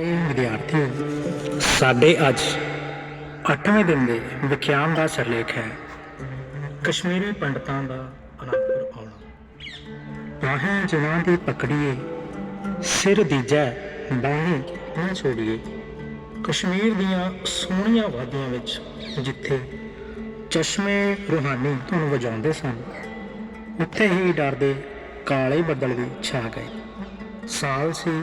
ਵਿਦਿਆਰਥੀਓ ਸਾਡੇ ਅੱਜ 8ਵੇਂ ਦਿਨ ਦੇ ਵਿਖਿਆਨ ਦਾ ਸਿਰਲੇਖ ਹੈ। ਕਸ਼ਮੀਰੀ ਪੰਡਤਾਂ ਦਾ ਅਨੰਦਪੁਰ ਆਉਣਾ। ਬਾਹਾਂ ਜਵਾਂ ਦੀ ਪਕੜੀਏ ਸਿਰ ਦੀਜੈ ਬਾਹੀਂ ਨਾ ਛੋੜੀਏ। ਕਸ਼ਮੀਰ ਦੀਆਂ ਸੋਹਣੀਆਂ ਵਾਦੀਆਂ ਵਿੱਚ ਜਿੱਥੇ ਚਸ਼ਮੇ ਰੂਹਾਨੀ ਧੁਨ ਵਜਾਉਂਦੇ ਸਨ ਉੱਥੇ ਹੀ ਡਰਦੇ ਕਾਲੇ ਬੱਦਲ ਵੀ ਛਾ ਗਏ। ਸਾਲ ਸੀ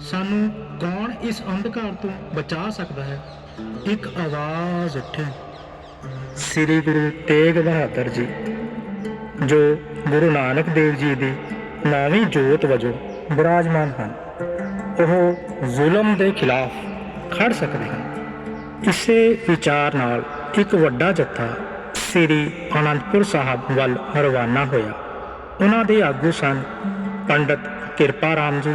ਸਾਨੂੰ ਕੌਣ ਇਸ ਅੰਧਕਾਰ ਤੋਂ ਬਚਾ ਸਕਦਾ ਹੈ? ਇੱਕ ਆਵਾਜ਼ ਉੱਠੀ। ਸ੍ਰੀ ਗੁਰੂ ਤੇਗ ਬਹਾਦਰ ਜੀ, ਜੋ ਗੁਰੂ ਨਾਨਕ ਦੇਵ ਜੀ ਦੀ ਨੌਵੀਂ ਜੋਤ ਵਜੋਂ ਬਿਰਾਜਮਾਨ ਹਨ, ਉਹ ਜ਼ੁਲਮ ਦੇ ਖਿਲਾਫ ਖੜ ਸਕਦੇ ਹਨ। ਇਸੇ ਵਿਚਾਰ ਨਾਲ ਇੱਕ ਵੱਡਾ ਜੱਥਾ ਸ੍ਰੀ ਅਨੰਦਪੁਰ ਸਾਹਿਬ ਵੱਲ ਰਵਾਨਾ ਹੋਇਆ। ਉਹਨਾਂ ਦੇ ਆਗੂ ਸਨ ਪੰਡਤ ਕਿਰਪਾ ਰਾਮ ਜੀ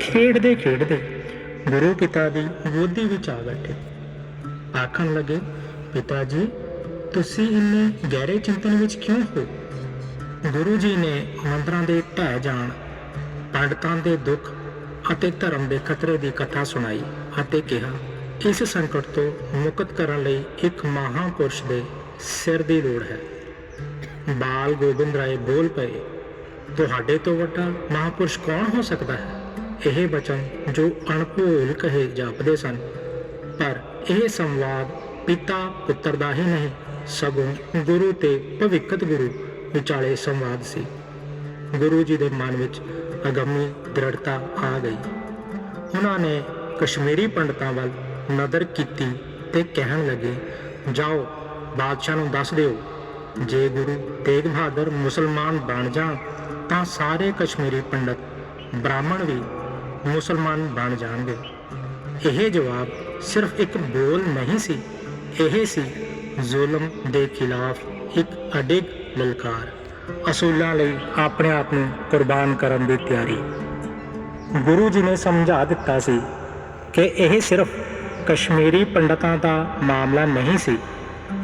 ਖੇਡਦੇ ਖੇਡਦੇ ਗੁਰੂ ਪਿਤਾ ਦੀ ਗੋਦੀ ਵਿੱਚ ਆ ਬੈਠੇ। ਆਖਣ ਲੱਗੇ, ਪਿਤਾ ਜੀ, ਤੁਸੀਂ ਇੰਨੇ ਗਹਿਰੇ ਚਿੰਤਨ ਵਿੱਚ ਕਿਉਂ ਹੋ? ਗੁਰੂ ਜੀ ਨੇ ਮੰਦਰਾਂ ਦੇ ਢਹਿ ਜਾਣ, ਪੰਡਤਾਂ ਦੇ ਦੁੱਖ ਅਤੇ ਧਰਮ ਦੇ ਖਤਰੇ ਦੀ ਕਥਾ ਸੁਣਾਈ ਅਤੇ ਕਿਹਾ, ਇਸ ਸੰਕਟ ਤੋਂ ਮੁਕਤ ਕਰਨ ਲਈ ਇੱਕ ਮਹਾਪੁਰਸ਼ ਦੇ ਸਿਰ ਦੀ ਲੋੜ ਹੈ। ਬਾਲ ਗੋਬਿੰਦ ਰਾਏ ਬੋਲ ਪਏ, ਤੁਹਾਡੇ ਤੋਂ ਵੱਡਾ ਮਹਾਪੁਰਸ਼ ਕੌਣ ਹੋ ਸਕਦਾ ਹੈ? ਇਹ ਬਚਨ ਜੋ ਅਣਭੋਲ ਕਹੇ ਜਾਪਦੇ ਸਨ। ਪਰ ਇਹ ਸੰਵਾਦ ਪਿਤਾ ਪੁੱਤਰ ਦਾ ਹੀ ਨਹੀਂ, ਸਗੋਂ ਗੁਰੂ ਤੇ ਭਵਿੱਖਤ ਗੁਰੂ ਵਿਚਾਲੇ ਸੰਵਾਦ ਸੀ। ਗੁਰੂ ਜੀ ਦੇ ਮਨ ਵਿੱਚ ਅਗੰਮੀ ਦ੍ਰਿੜਤਾ ਆ ਗਈ। ਉਹਨਾਂ ਨੇ ਕਸ਼ਮੀਰੀ ਪੰਡਤਾਂ ਵੱਲ ਨਦਰ ਕੀਤੀ ਤੇ ਕਹਿਣ ਲੱਗੇ, ਜਾਓ, ਬਾਦਸ਼ਾਹ ਨੂੰ ਦੱਸ ਦਿਓ, ਜੇ ਗੁਰੂ ਤੇਗ ਬਹਾਦਰ ਮੁਸਲਮਾਨ ਬਣ ਜਾਣ, ਤਾਂ ਸਾਰੇ ਕਸ਼ਮੀਰੀ ਪੰਡਤ ਬ੍ਰਾਹਮਣ ਵੀ ਮੁਸਲਮਾਨ ਬਣ ਜਾਣਗੇ। ਇਹ ਜਵਾਬ ਸਿਰਫ ਇੱਕ ਬੋਲ ਨਹੀਂ ਸੀ। ਇਹ ਸੀ ਜ਼ੁਲਮ ਦੇ ਖਿਲਾਫ ਇੱਕ ਅਡਿੱਗ ਲਲਕਾਰ। ਅਸੂਲਾਂ ਲਈ ਆਪਣੇ ਆਪ ਨੂੰ ਕੁਰਬਾਨ ਕਰਨ ਦੀ ਤਿਆਰੀ। ਗੁਰੂ ਜੀ ਨੇ ਸਮਝਾ ਦਿੱਤਾ ਸੀ ਕਿ ਇਹ ਸਿਰਫ ਕਸ਼ਮੀਰੀ ਪੰਡਤਾਂ ਦਾ ਮਾਮਲਾ ਨਹੀਂ ਸੀ।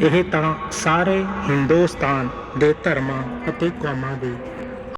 ਇਹ ਤਾਂ ਸਾਰੇ ਹਿੰਦੁਸਤਾਨ ਦੇ ਧਰਮਾਂ ਅਤੇ ਕੌਮਾਂ ਦੀ